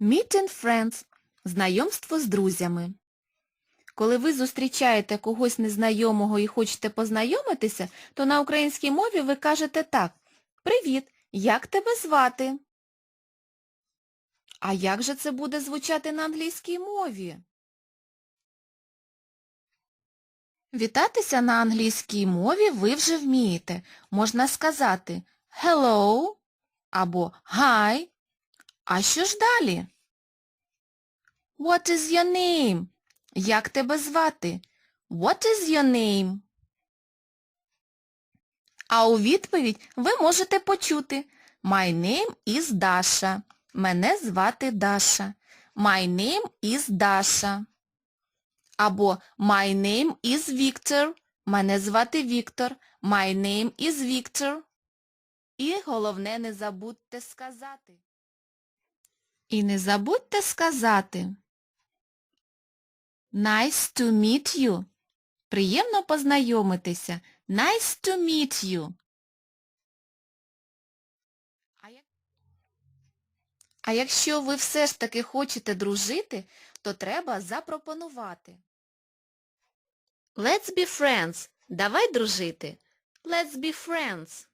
Meeting friends – знайомство з друзями. Коли ви зустрічаєте когось незнайомого і хочете познайомитися, то на українській мові ви кажете так. Привіт, як тебе звати? А як же це буде звучати на англійській мові? Вітатися на англійській мові ви вже вмієте. Можна сказати hello або hi. А що ж далі? What is your name? Як тебе звати? What is your name? А у відповідь ви можете почути My name is Dasha. Мене звати Даша. My name is Даша. Або My name is Victor. Мене звати Віктор. My name is Victor. І головне не забудьте сказати. І не забудьте сказати. Nice to meet you. Приємно познайомитися. Nice to meet you. А, якщо ви все ж таки хочете дружити, то треба запропонувати. Let's be friends. Давай дружити. Let's be friends.